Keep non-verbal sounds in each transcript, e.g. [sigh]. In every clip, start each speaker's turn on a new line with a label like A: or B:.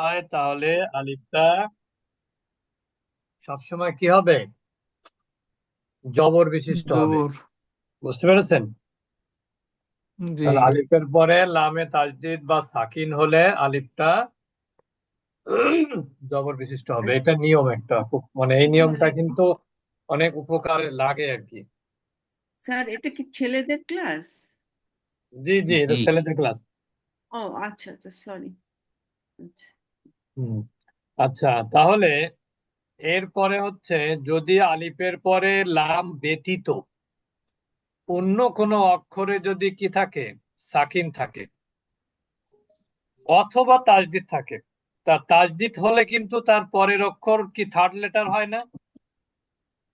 A: হয় তাহলে আলিফটা সবসময় কি হবে? জবর বিশিষ্ট হবে। বুঝতে পেরেছেন? তাহলে আলিফের পরে লামে তাজদিদ বা সাকিন হলে আলিফটা জবর বিশিষ্ট হবে। এটা নিয়ম একটা খুব মানে এই নিয়মটা কিন্তু অনেক উপকারে লাগে আর কি।
B: স্যার এটা কি ছেলেদের ক্লাস?
A: জি জি এটা
C: জি।
A: ছেলেদের ক্লাস।
B: ও আচ্ছা আচ্ছা সরি
A: হুম আচ্ছা তাহলে এরপরে হচ্ছে যদি আলিফের পরে লাম ব্যতীত অন্য কোনো অক্ষরে যদি কি থাকে? সাকিন থাকে। অথবা তাজদিদ থাকে। তা তাজদিদ হলে কিন্তু তার পরের অক্ষর কি থার্ড লেটার হয় না?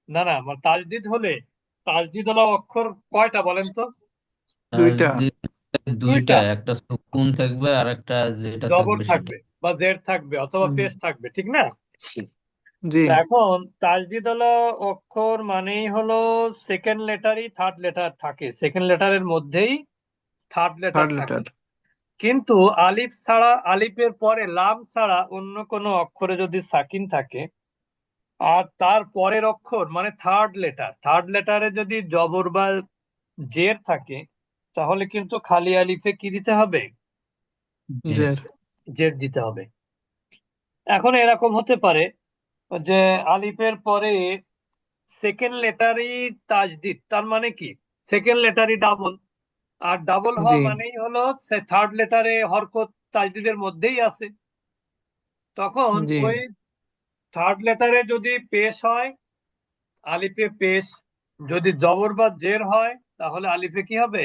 A: না না মানে তাজদিদ হলে তাজদিদ হলো অক্ষর কয়টা বলেন তো?
D: দুইটা।
C: দুইটা।
A: দুইটা।
C: একটা সুকুন থাকবে আর একটা যেটা
A: জবর
C: থাকবে
A: থাকবে। বা জেড থাকবে অথবা। পেশ থাকবে ঠিক না?
D: জি।
A: এখন তাজদিদ হলো অক্ষর মানেই হলো সেকেন্ড লেটারই থার্ড লেটার থাকে। সেকেন্ড লেটারের মধ্যেই থার্ড লেটার থাকে।
D: লেটার
A: কিন্তু আলিফ ছাড়া আলিফের পরে লাম ছাড়া অন্য কোনো অক্ষরে যদি সাকিন থাকে আর তার পরের অক্ষর মানে থার্ড লেটার থার্ড লেটারে যদি জবর বা জের থাকে তাহলে কিন্তু খালি আলিফে কি দিতে হবে?
D: জের
A: জের দিতে হবে। এখন এরকম হতে পারে যে আলিফের পরে সেকেন্ড লেটারই তাজদিদ তার মানে কি? সেকেন্ড লেটারই ডাবল আর ডাবল হওয়া মানেই হলো সে থার্ড লেটারে হরকত তাজদিদের মধ্যেই আছে। তখন ওই থার্ড লেটারে যদি পেশ হয় আলিফে পেশ যদি জবর বা জের হয় তাহলে আলিফে কি হবে?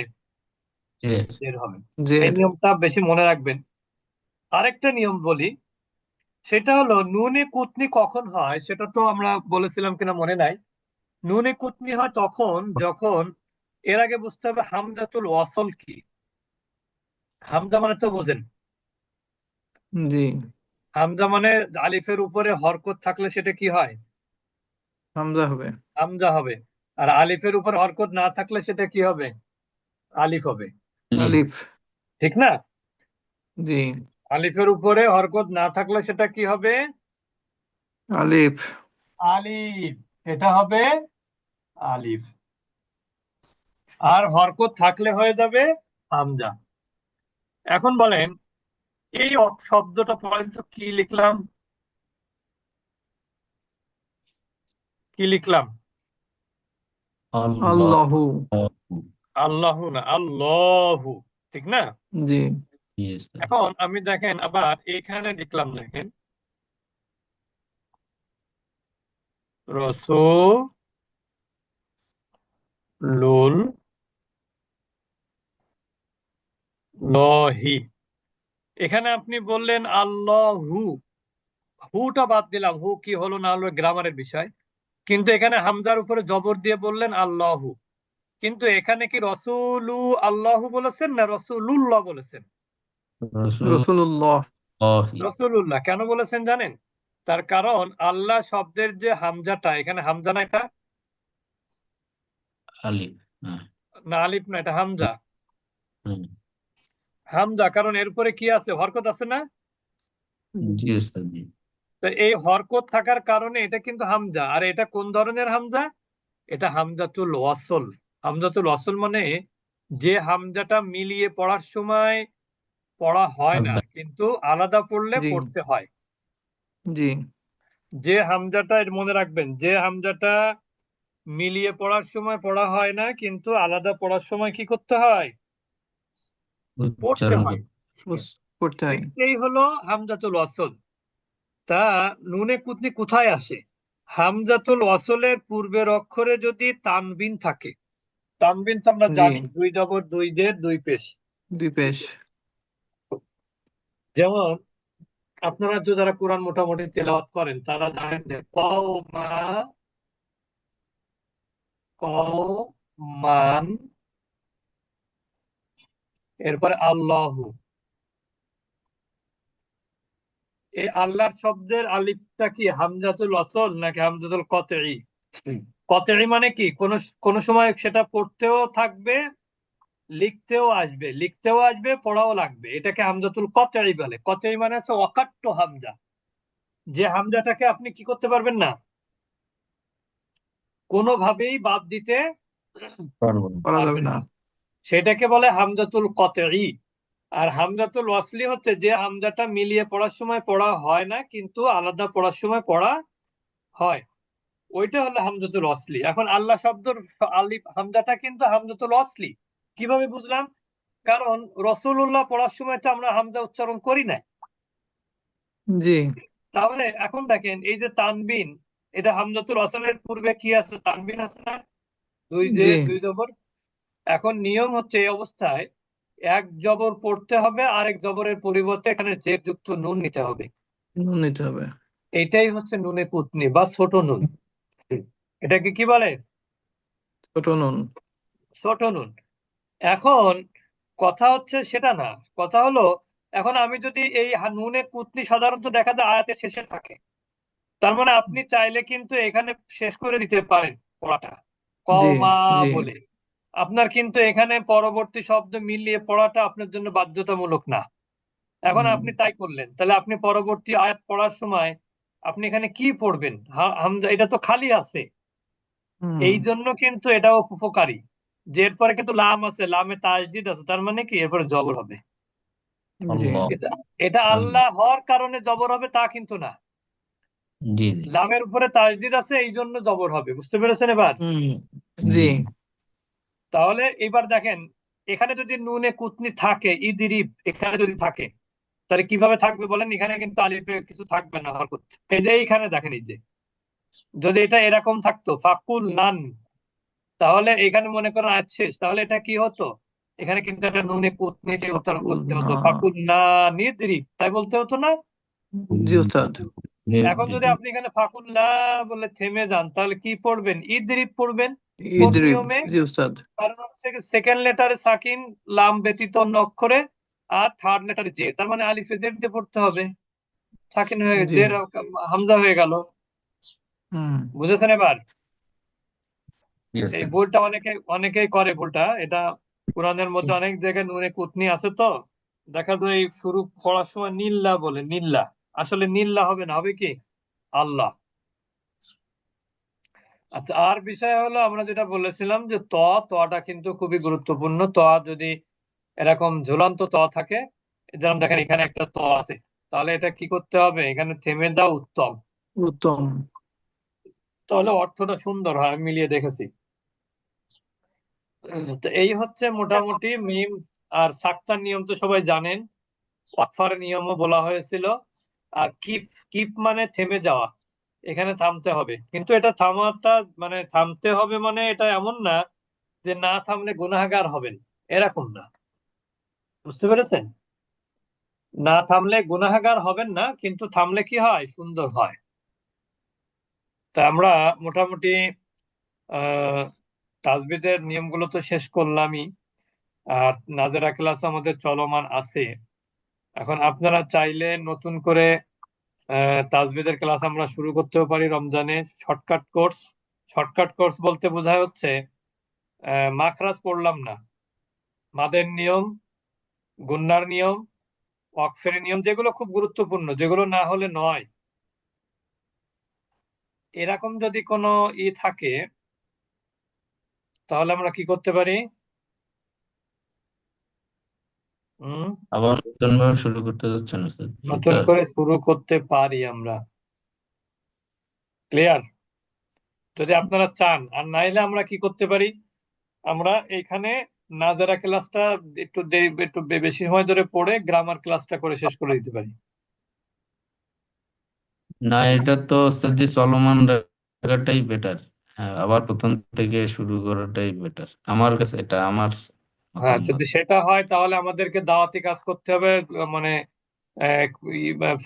C: জের।
A: জের হবে। এই নিয়মটা বেশি মনে রাখবেন। আরেকটা নিয়ম বলি সেটা হলো নুনে কুতনি কখন হয় সেটা তো আমরা বলেছিলাম কিনা মনে নাই। নুনে কুতনি হয় তখন যখন এর আগে বুঝতে হবে হামজাতুল ওয়াসল কি। হামজা মানে তো বোঝেন।
D: জি।
A: হামজা মানে আলিফের উপরে হরকত থাকলে সেটা কি হয়?
D: হামজা হবে।
A: হামজা হবে। আর আলিফের উপর হরকত না থাকলে সেটা কি হবে? আলিফ হবে।
D: আলিফ।
A: ঠিক না?
D: জি।
A: আলিফের উপরে হরকত না থাকলে সেটা কি হবে?
D: আলিফ।
A: আলিফ। এটা হবে আলিফ। আর হরকত থাকলে হয়ে যাবে হামজা। এখন বলেন এই শব্দটা পর্যন্ত কি লিখলাম? কি লিখলাম?
D: আল্লাহু।
A: আল্লাহু না আল্লাহু। ঠিক না?
D: জি.
A: এখন আমি দেখেন, আবার এখানে লিখলাম দেখেন। রসুলুল লহি। এখানে আপনি বললেন আল্লাহু। হুটা বাদ দিলাম। হু কি হলো না হলো গ্রামারের বিষয়। কিন্তু এখানে হামজার উপরে জবর দিয়ে বললেন আল্লাহু। কিন্তু এখানে কি রসুলু আল্লাহু বলেছেন না রসুলুল্লাহ বলেছেন?
D: রসুল্লাহ
A: কেন বলেছেন জানেন? তার কারণ আল্লাহ শব্দের যে হামজাটা এখানে হামজা না এটা?
C: আলিফ হ্যাঁ।
A: না আলিফ না এটা হামজা। হামজা কারণ এর উপরে কি আছে? হরকত আছে না?
C: জি উস্তাদ জি।
A: তো এই হরকত থাকার কারণে এটা কিন্তু হামজা। আর এটা কোন ধরনের হামজা? এটা হামজাতুল ওয়াসল। হামজাতুল ওয়াসল মানে যে হামজাটা মিলিয়ে পড়ার সময় পড়া হয় না কিন্তু আলাদা পড়লে পড়তে হয়।
D: জি।
A: যে হামজাটা এর মনে রাখবেন যে হামজাটা মিলিয়ে পড়ার সময় পড়া হয় না কিন্তু আলাদা পড়ার সময় কি করতে হয়? পড়তে হয়।
D: পড়তে হয়।
A: এটাই হলো হামজাতুল ওয়াসল। তা নুনে কুতনি কোথায় আসে? হামজাতুল ওয়াসলের পূর্বের অক্ষরে যদি তানবিন থাকে তানবিন তো আমরা জানি দুই জবর দুই জের দুই পেশ।
D: দুই পেশ।
A: যেমন আপনারা তো যারা কোরআন মোটামুটি তেলাওয়াত করেন তারা জানেন যে কওমান এরপরে আল্লাহ। এই আল্লাহর শব্দের আলিফটা কি হামজাতুল ওয়াসল নাকি হামজাতুল কতই কতই মানে কি? কোন কোন সময় সেটা পড়তেও থাকবে লিখতেও আসবে লিখতেও আসবে পড়াও লাগবে। এটাকে হামজাতুল কতই বলে। কতই মানে হচ্ছে অকাট্য হামজা। যে হামজাটাকে আপনি কি করতে পারবেন না? কোনোভাবেই বাদ দিতে সেটাকে বলে হামজাতুল কতই আর হামজাতুল ওয়াসলি হচ্ছে যে হামজাটা মিলিয়ে পড়ার সময় পড়া হয় না কিন্তু আলাদা পড়ার সময় পড়া হয়। ওইটা হলো হামজাতুল ওয়াসলি। এখন আল্লাহ শব্দর আলিফ হামজাটা কিন্তু হামজাতুল ওয়াসলি। কীভাবে বুঝলাম? কারণ রসুল্লাহ পড়ার সময় তো আমরা হামজা উচ্চারণ করি না
D: জি।
A: তাহলে এখন দেখেন এই যে তানবিন এটা হামজাতুল ওয়াসলের পূর্বে কি আছে? তানবিন আছে না? দুই যে দুই জবর। এখন নিয়ম হচ্ছে এই অবস্থায় এক জবর পড়তে হবে আরেক জবরের পরিবর্তে এখানে জের যুক্ত নুন নিতে হবে।
D: নুন নিতে হবে।
A: এটাই হচ্ছে নুনে কুতনি বা ছোট নুন। এটাকে কি বলে?
D: ছোট নুন।
A: ছোট নুন। এখন কথা হচ্ছে সেটা না। কথা হলো এখন আমি যদি এই নুনে কুতনি সাধারণত দেখা যায় আয়াতের শেষে থাকে তার মানে আপনি চাইলে কিন্তু এখানে শেষ করে দিতে পারেন পড়াটা। কমা বলে। আপনার কিন্তু এখানে পরবর্তী শব্দ মিলিয়ে পড়াটা আপনার জন্য বাধ্যতামূলক না। এখন আপনি তাই করলেন। তাহলে আপনি পরবর্তী আয়াত পড়ার সময় আপনি এখানে কি পড়বেন? হামজা এটা তো খালি আছে। এই জন্য কিন্তু এটাও উপকারী। যে এরপরে কিন্তু লাম আছে লামে তাসদিদ আছে তার মানে কি? এরপরে জবর হবে। এটা আল্লাহ হওয়ার কারণে জবর হবে তা কিন্তু না।
C: জি জি।
A: লামের উপরে তাসদিদ আছে এই জন্য জবর হবে বুঝতে পেরেছেন এবার?
D: জি।
A: তাহলে এবার দেখেন এখানে যদি নুনে কুতনি থাকে ইদিরিব এখানে যদি থাকে তাহলে কীভাবে থাকবে বলেন? এখানে কিন্তু আলিফে কিছু থাকবে না হরকত। এই যে এইখানে দেখেন এই যে। যদি এটা এরকম থাকতো ফাকুল নান তাহলে এখানে মনে করো শেষ। তাহলে এটা কি হতো? এখানে কিন্তু একটা নুনে কুতনি দিয়ে উচ্চারণ করতে হতো।
D: না।
A: ফাকুল না নিদ্রিব তাই বলতে হতো না?
D: জি উস্তাদ।
A: এখন যদি আপনি এখানে ফাকুল না বলে থেমে যান তাহলে কি পড়বেন? ইদ্রিব পড়বেন? কোন
D: জি উস্তাদ।
A: কারণ হচ্ছে সেকেন্ড লেটারে সাকিন লাম ব্যতীত অন্য অক্ষরে আর থার্ড লেটারে জে। তার মানে আলিফে জেড দিয়ে পড়তে হবে। সাকিন হয়ে
D: জি।
A: জের হামজা হয়ে গেল।
D: হুম।
A: বুঝেছেন এবার? এই। ভুলটা অনেকে অনেকেই করে ভুলটা। এটা কোরআনের মধ্যে অনেক জায়গায় নুনে কুতনি আছে তো। দেখা যায় এই শুরু পড়ার সময় নিল্লা বলে নিল্লা। আসলে নিল্লা হবে না হবে কি? আল্লাহ। আচ্ছা আর বিষয় হলো আমরা যেটা বলেছিলাম যে ত তটা কিন্তু খুবই গুরুত্বপূর্ণ। ত যদি এরকম ঝুলন্ত ত থাকে যেমন দেখেন এখানে একটা ত আছে। তাহলে এটা কি করতে হবে? এখানে থেমে দাও উত্তম।
D: উত্তম।
A: তাহলে অর্থটা সুন্দর হয় আমি মিলিয়ে দেখেছি। তো এই হচ্ছে মোটামুটি মিম আর সাক্তার নিয়ম তো সবাই জানেন। ওয়াকফার নিয়মও বলা হয়েছিল। আর কিপ কিপ মানে থেমে যাওয়া। এখানে থামতে হবে। কিন্তু এটা থামাটা মানে থামতে হবে মানে এটা এমন না যে না থামলে গুনাহগার হবেন। এরকম না। বুঝতে পেরেছেন? না থামলে গুনাহগার হবেন না, কিন্তু থামলে কি হয়? সুন্দর হয়। তা আমরা মোটামুটি, আহ তাজবিদের নিয়মগুলো তো শেষ করলামই। আর নাজেরা ক্লাস আমাদের চলমান আছে। এখন আপনারা চাইলে নতুন করে তাজবিদের ক্লাস আমরা শুরু করতেও পারি রমজানে। Shortcut course. শর্টকাট কোর্স বলতে বোঝায় হচ্ছে মাখরাজ পড়লাম না। মাদের নিয়ম, গুন্নার নিয়ম, ওয়াকফের নিয়ম, যেগুলো খুব গুরুত্বপূর্ণ, যেগুলো না হলে নয়। এরকম যদি কোনো ই থাকে তাহলে আমরা কি করতে পারি? হুম?
C: আবার নতুন ভাবে শুরু করতে যাচ্ছেন
A: নতুন করে শুরু করতে পারি আমরা। ক্লিয়ার যদি আপনারা চান আর নাইলে আমরা কি করতে পারি? আমরা এইখানে নাজারা ক্লাসটা একটু দেরি একটু বেশি সময় ধরে পড়ে গ্রামার ক্লাসটা করে শেষ করে দিতে পারি।
C: না এটা তো চলমান রাখাটাই বেটার হ্যাঁ আবার প্রথম থেকে শুরু করাটাই বেটার আমার কাছে এটা আমার
A: হ্যাঁ
C: মতামত।
A: যদি সেটা হয় তাহলে আমাদেরকে দাওয়াতি কাজ করতে হবে মানে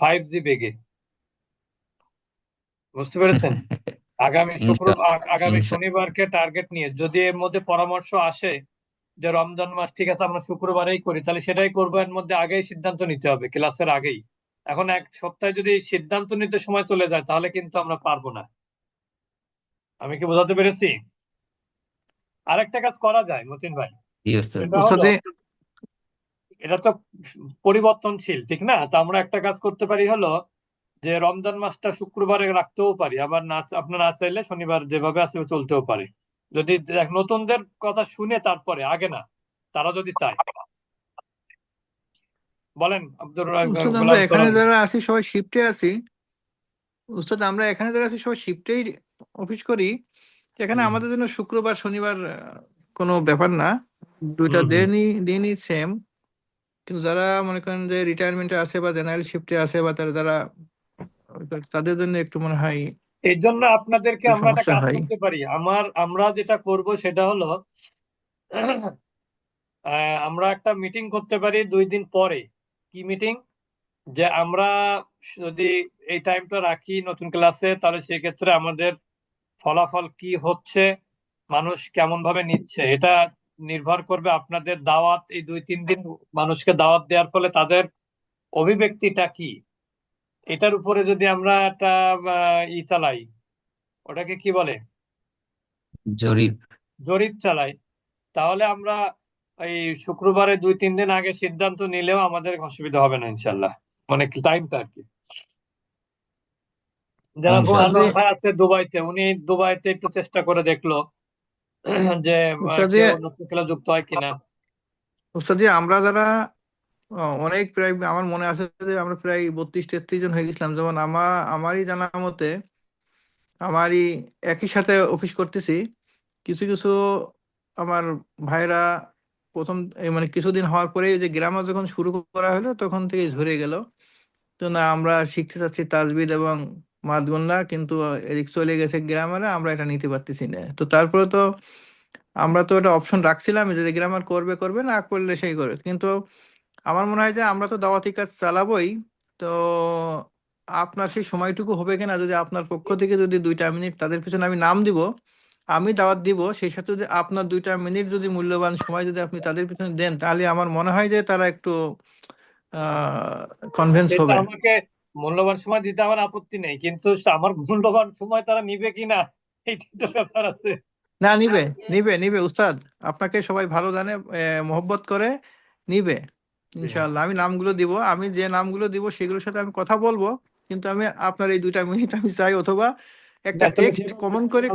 A: ফাইভ জি বেগে। বুঝতে পেরেছেন? [laughs] আগামী শুক্র
C: ইনশা-
A: আ- আগামী
C: ইনশা-
A: শনিবারকে টার্গেট নিয়ে। যদি এর মধ্যে পরামর্শ আসে যে রমজান মাস ঠিক আছে আমরা শুক্রবারেই করি তাহলে সেটাই করব। এর মধ্যে আগেই সিদ্ধান্ত নিতে হবে ক্লাসের আগেই। এখন এক সপ্তাহে যদি সিদ্ধান্ত নিতে সময় চলে যায় তাহলে কিন্তু আমরা পারব না। আমি কি বোঝাতে পেরেছি? আরেকটা কাজ করা যায় মতিন ভাই। এটা তো পরিবর্তনশীল ঠিক না? তা আমরা একটা কাজ করতে পারি হলো যে রমজান মাসটা শুক্রবারে রাখতেও পারি। আবার না আপনার না চাইলে শনিবার যেভাবে আছে চলতেও পারে। যদি দেখ নতুনদের কথা শুনে তারপরে আগে না তারা যদি চায়। বলেন আব্দুর
D: এখানে যারা আছি সবাই শিফটে আছি। উস্তাদ আমরা এখানে যারা আছি সবাই শিফটেই অফিস করি এখানে আমাদের জন্য শুক্রবার শনিবার কোনো ব্যাপার না। দুইটা দিনই দিনই সেম কিন্তু যারা মনে করেন যে রিটায়ারমেন্টে আছে বা জেনারেল শিফটে আছে বা তারা যারা তাদের জন্য একটু মনে হয়
A: এই জন্য আপনাদেরকে আমরা একটা কাজ করতে পারি। আমার আমরা যেটা করব সেটা হলো আহ, আমরা একটা মিটিং করতে পারি দুই দিন পরে। কি মিটিং যে আমরা যদি এই টাইমটা রাখি নতুন ক্লাসে তাহলে সেক্ষেত্রে আমাদের ফলাফল কি হচ্ছে মানুষ কেমন ভাবে নিচ্ছে এটা নির্ভর করবে আপনাদের দাওয়াত এই দুই তিন দিন মানুষকে দাওয়াত দেওয়ার ফলে তাদের অভিব্যক্তিটা কি। এটার উপরে যদি আমরা একটা ই চালাই ওটাকে কি বলে?
C: জরিপ।
A: জরিপ চালাই তাহলে আমরা এই শুক্রবারে দুই তিন দিন আগে সিদ্ধান্ত নিলেও আমাদের অসুবিধা হবে না ইনশাল্লাহ মানে টাইমটা আর কি।
D: জি
A: আনোয়ার ভাই আছে দুবাইতে উনি দুবাইতে একটু চেষ্টা করে দেখল [clears throat] যে খেলা যুক্ত হয় কিনা।
D: উস্তাদ আমরা যারা অনেক প্রায় আমার মনে আছে যে আমরা প্রায় বত্রিশ তেত্রিশ জন হয়ে গেছিলাম। যেমন আমার আমারই জানা মতে আমারই একই সাথে অফিস করতেছি। কিছু কিছু আমার ভাইরা প্রথম মানে কিছুদিন হওয়ার পরে যে গ্রামার যখন শুরু করা হলো তখন থেকে ঝরে গেল। তো না আমরা শিখতে চাচ্ছি তাজবিদ এবং মাদগুন্না কিন্তু এদিক চলে গেছে গ্রামারে আমরা এটা নিতে পারতেছি না। তো তারপরে তো আমরা তো এটা অপশন রাখছিলাম যে গ্রামার করবে করবে না করলে সেই করবে। কিন্তু আমার মনে হয় যে আমরা তো দাওয়াতি কাজ চালাবোই তো আপনার সেই সময়টুকু হবে কিনা যদি আপনার পক্ষ থেকে যদি দুইটা মিনিট তাদের পিছনে আমি নাম দিব আমি দাওয়াত দিব সেই সাথে যদি আপনার দুইটা মিনিট যদি মূল্যবান সময় যদি আপনি তাদের পিছনে দেন তাহলে আমার মনে হয় যে তারা একটু কনভিন্স হবে।
A: আমাকে মূল্যবান সময় দিতে আমার আপত্তি নেই কিন্তু আমার মূল্যবান সময় তারা নিবে কিনা এইটা একটা ব্যাপার আছে।
D: না নিবে নিবে নিবে উস্তাদ আপনাকে সবাই ভালো জানে মোহব্বত করে নিবে ইনশাআল্লাহ আমি নামগুলো দিব আমি যে নামগুলো দিব সেগুলোর সাথে আমি কথা বলব কিন্তু আমি আপনার এই দুইটা মিনিট আমি চাই অথবা একটা টেক্সট কমন করে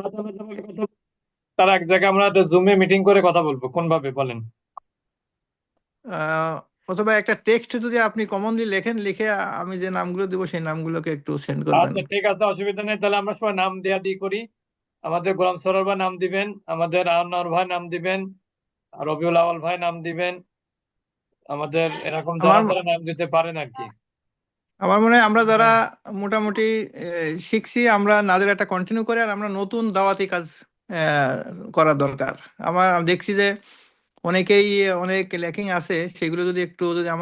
A: তারা এক জায়গায় আমরা জুমে মিটিং করে কথা বলব কোন ভাবে বলেন।
D: আহ, অথবা একটা টেক্সট যদি আপনি কমনলি লেখেন লিখে আমি যে নামগুলো দিব সেই নামগুলোকে একটু সেন্ড করবেন
A: আচ্ছা ঠিক আছে অসুবিধা নেই। তাহলে আমরা সবাই নাম দেয়া দিয়ে করি। আমাদের গোলাম সরোয়ার ভাই নাম দিবেন আমাদের আনোয়ার ভাই নাম দিবেন আর রবিউল আওয়াল ভাই নাম দিবেন। আমাদের এরকম যারা যারা নাম দিতে পারেন আর কি।
D: আমার মনে হয় আমরা যারা মোটামুটি শিখছি আমরা নাদের একটা কন্টিনিউ করে আর আমরা নতুন দাওয়াতি কাজ আহ, করা দরকার। আমার দেখছি যে অনেকেই অনেক ল্যাকিং আছে সেগুলো যদি একটু যদি আমাদের